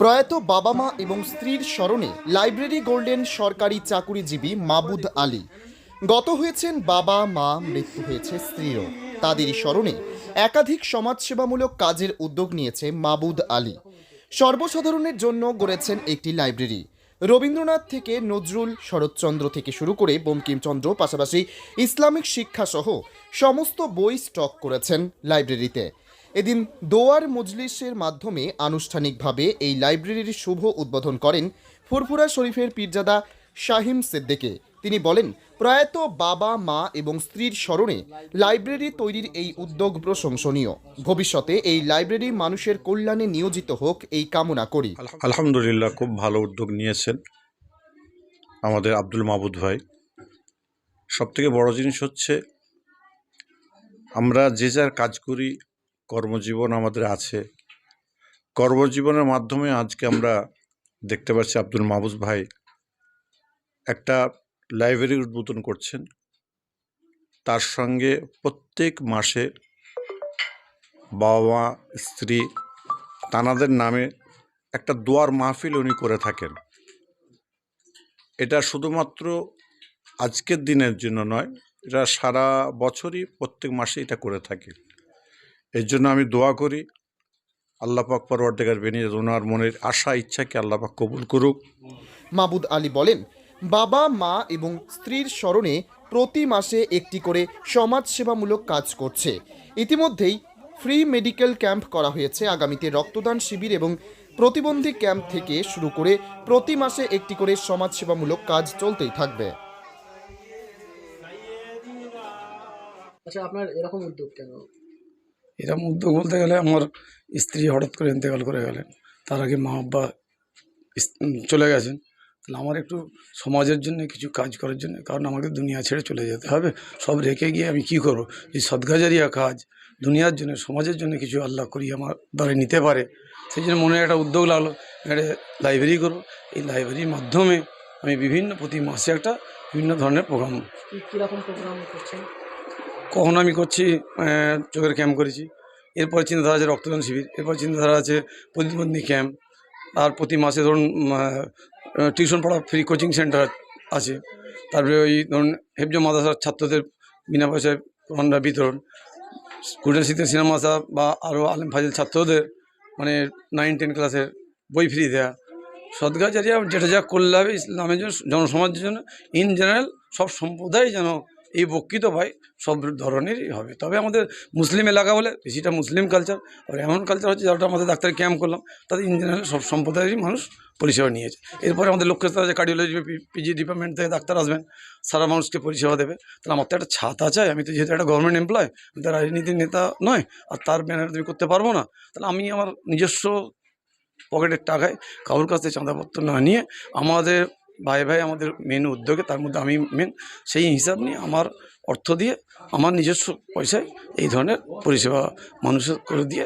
প্রয়াত বাবা মা এবং স্ত্রীর স্মরণে লাইব্রেরি গোল্ডেন সরকারি চাকুরিজীবী মাবুদ আলী। গত হয়েছেন বাবা, মা, মৃত্যু হয়েছে স্ত্রীরও। তাদেরই স্মরণে একাধিক সমাজসেবামূলক কাজের উদ্যোগ নিয়েছে মাবুদ আলী। সর্বসাধারণের জন্য গড়েছেন একটি লাইব্রেরি। রবীন্দ্রনাথ থেকে নজরুল শরৎচন্দ্র থেকে শুরু করে বঙ্কিমচন্দ্র, পাশাপাশি ইসলামিক শিক্ষাসহ সমস্ত বই স্টক করেছেন লাইব্রেরিতে। এদিন দোয়ার মজলিসের মাধ্যমে আনুষ্ঠানিকভাবে এই লাইব্রেরির শুভ উদ্বোধন করেন ফুরফুরা শরীফের পীরজাদা শাহিম সিদ্দিকে। তিনি বলেন, প্রয়াত বাবা, মা এবং স্ত্রীর স্মরণে লাইব্রেরি তৈরির এই উদ্যোগ প্রশংসনীয়। ভবিষ্যতে এই লাইব্রেরি মানুষের কল্যাণে নিয়োজিত হোক এই কামনা করি। আলহামদুলিল্লাহ, খুব ভালো উদ্যোগ নিয়েছেন আমাদের আব্দুল মাহবুদ ভাই। সবথেকে বড় জিনিস হচ্ছে, আমরা যে যার কাজ করি কর্মজীবন আমাদের আছে। কর্মজীবনের মাধ্যমে আজকে আমরা দেখতে পাচ্ছি আব্দুল মাহবুব ভাই একটা লাইব্রেরি উদ্বোধন করছেন। তার সঙ্গে প্রত্যেক মাসে বাবা মা স্ত্রী তানাদের নামে একটা দোয়ার মাহফিল উনি করে থাকেন। এটা শুধুমাত্র আজকের দিনের জন্য নয়, এটা সারা বছরই প্রত্যেক মাসে এটা করে থাকে। এর জন্য আমি দোয়া করি আল্লাহ পাক পরবর্তীকার বেনিয়ে ওনার মনের আশা ইচ্ছাকে আল্লাহ পাক কবুল করুক। মাবুদ আলী বলেন বাবা মা এবং স্ত্রীর স্মরণে প্রতি মাসে একটি করে সমাজসেবামূলক কাজ করছে। ইতিমধ্যেই ফ্রি মেডিকেল ক্যাম্প করা হয়েছে। আগামীতে রক্তদান শিবির এবং প্রতিবন্ধী ক্যাম্প থেকে শুরু করে প্রতি মাসে একটি করে সমাজসেবামূলক কাজ চলতেই থাকবে। আচ্ছা আপনার এরকম উদ্যোগ কেন? এরকম উদ্যোগ বলতে গেলে আমার স্ত্রী হঠাৎ করে ইন্তেকাল করে গেলেন। তার আগে মা উম, চলে গেছেন। তাহলে আমার একটু সমাজের জন্য কিছু কাজ করার জন্য কারণ আমাকে দুনিয়া ছেড়ে চলে যেতে হবে। সব রেখে গিয়ে আমি কি করব? এই সদগাজারিয়া কাজ দুনিয়ার জন্য সমাজের জন্য কিছু আল্লাহ করি আমার দ্বারা নিতে পারে। সেই জন্য মনে একটা উদ্যোগ লাগল। একটা লাইব্রেরি করব। এই লাইব্রেরির মাধ্যমে আমি বিভিন্ন প্রতি মাসে একটা বিভিন্ন ধরনের প্রোগ্রাম কীরকম প্রোগ্রাম করছেন? কখনো আমি করছি চোখের ক্যাম্প করেছি। এরপর চিন্তাধারা আছে রক্তদান শিবির, এরপর চিন্তাধারা আছে প্রতিবন্ধী ক্যাম্প। আর প্রতি মাসে ধরুন টিউশন পড়া ফ্রি কোচিং সেন্টার আছে। তারপরে ওই ধরুন, হেফজ মাদ্রাসার ছাত্রদের বিনা পয়সায় কোরআনরা বিতরণ। স্টুডেন্ট শীতের সিনেমাসা বা আরও আলেম ফাজিল ছাত্রদের মানে নাইন টেন ক্লাসের বই ফ্রি দেওয়া সদগাচারিয়া যেটা যা করলে হবে, ইসলামের জন্য, জনসমাজের জন্য ইন জেনারেল সব সম্প্রদায় যেন এই বক্তৃত পায় সব ধরনেরই হবে। তবে আমাদের মুসলিম এলাকা বলে বেশিটা মুসলিম কালচার আর এমন কালচার হচ্ছে যারা আমাদের ডাক্তার ক্যাম্প করলাম, তাদের ইন জেনারেল সব সম্প্রদায়েরই মানুষ পরিষেবা নিয়েছে। এরপরে আমাদের লক্ষ্যস্থল আছে কার্ডিওলজি পিজি ডিপার্টমেন্ট থেকে ডাক্তার আসবেন, সারা মানুষকে পরিষেবা দেবে। তাহলে আমার তো একটা ছাতা চাই আমি তো যেহেতু একটা গভর্নমেন্ট এমপ্লয় আমি রাজনীতির নেতা নয়, আর তার ব্যানার তুমি করতে পারব না, তাহলে আমি আমার নিজস্ব পকেটের টাকায় কারোর কাছ থেকে চাঁদাপত্র না নিয়ে আমাদের ভাই ভাই, আমাদের মেন উদ্যোগে, তার মধ্যে আমি মেন সেই হিসাব নিয়ে আমার অর্থ দিয়ে, আমার নিজস্ব পয়সায় এই ধরনের পরিষেবা মানুষের করে দিয়ে